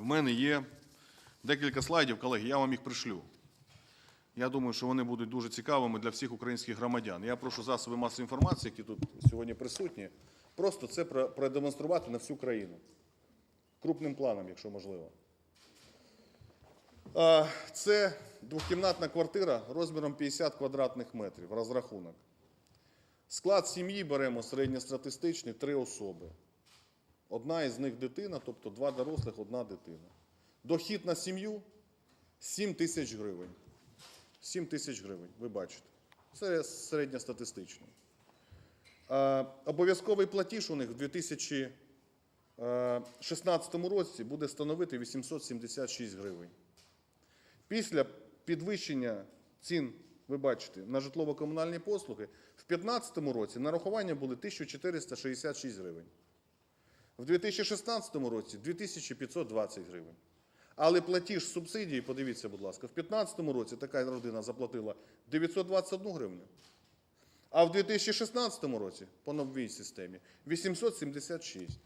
В мене є декілька слайдів, колеги, я вам їх пришлю. Я думаю, що вони будуть дуже цікавими для всіх українських громадян. Я прошу засоби масової інформації, які тут сьогодні присутні, просто це продемонструвати на всю країну. Крупним планом, якщо можливо. Це двохкімнатна квартира розміром 50 квадратних метрів, розрахунок. Склад сім'ї беремо середньостатистичний, три особи. Одна із них дитина, тобто два дорослих, одна дитина. Дохід на сім'ю 7 тисяч гривень. 7 тисяч гривень, ви бачите. Це середньостатистично. Обов'язковий платіж у них в 2016 році буде становити 876 гривень. Після підвищення цін, ви бачите, на житлово-комунальні послуги, в 2015 році нарахування були 1466 гривень. В 2016 році 2520 гривень. Але платіж субсидії, подивіться, будь ласка, в 2015 році така родина заплатила 921 гривню. А в 2016 році по новій системі 876.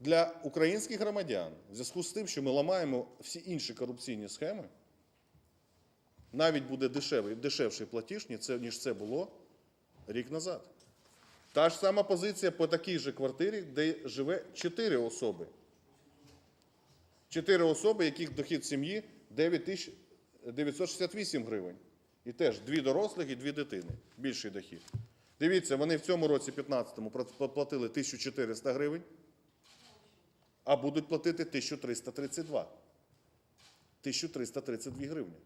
Для українських громадян, в зв'язку з тим, що ми ламаємо всі інші корупційні схеми, навіть буде дешевий, дешевший платіж, ніж це, було рік назад. Та ж сама позиція по такій же квартирі, де живе 4 особи. 4 особи, яких дохід сім'ї 9 тисяч 968 гривень. І теж дві дорослих і дві дитини. Більший дохід. Дивіться, вони в цьому році 15-му платили 1400 гривень, а будуть платити 1332. 1332 гривні.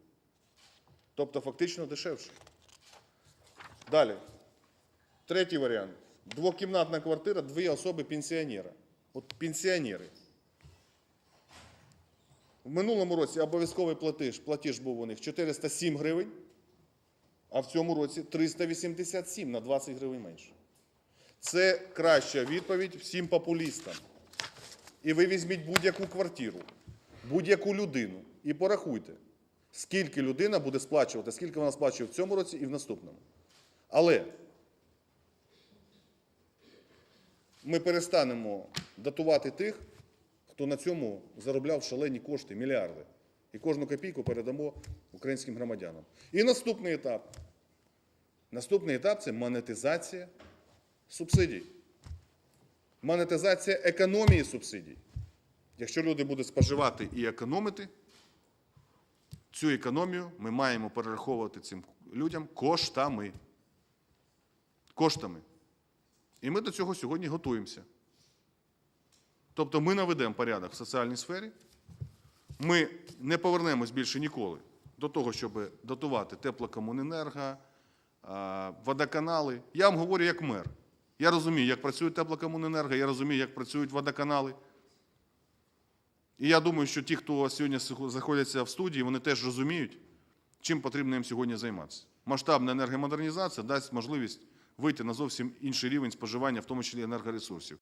Тобто фактично дешевше. Далі. Третій варіант. Двокімнатна квартира, дві особи пенсіонера. От пенсіонери. В минулому році обов'язковий платіж, платіж був у них 407 гривень, а в цьому році 387 на 20 гривень менше. Це краща відповідь всім популістам. І ви візьміть будь-яку квартиру, будь-яку людину і порахуйте, скільки людина буде сплачувати, скільки вона сплачує в цьому році і в наступному. Але ми перестанемо датувати тих, хто на цьому заробляв шалені кошти, мільярди. І кожну копійку передамо українським громадянам. І наступний етап. Наступний етап це монетизація субсидій. Монетизація економії субсидій. Якщо люди будуть споживати і економити, цю економію ми маємо перераховувати цим людям коштами. Коштами. І ми до цього сьогодні готуємося. Тобто ми наведемо порядок в соціальній сфері, ми не повернемось більше ніколи до того, щоб дотувати теплокомуненерго, водоканали. Я вам говорю як мер. Я розумію, як працює теплокомуненерго, я розумію, як працюють водоканали. І я думаю, що ті, хто сьогодні знаходяться в студії, вони теж розуміють, чим потрібно їм сьогодні займатися. Масштабна енергомодернізація дасть можливість вийти на зовсім інший рівень споживання, в тому числі енергоресурсів.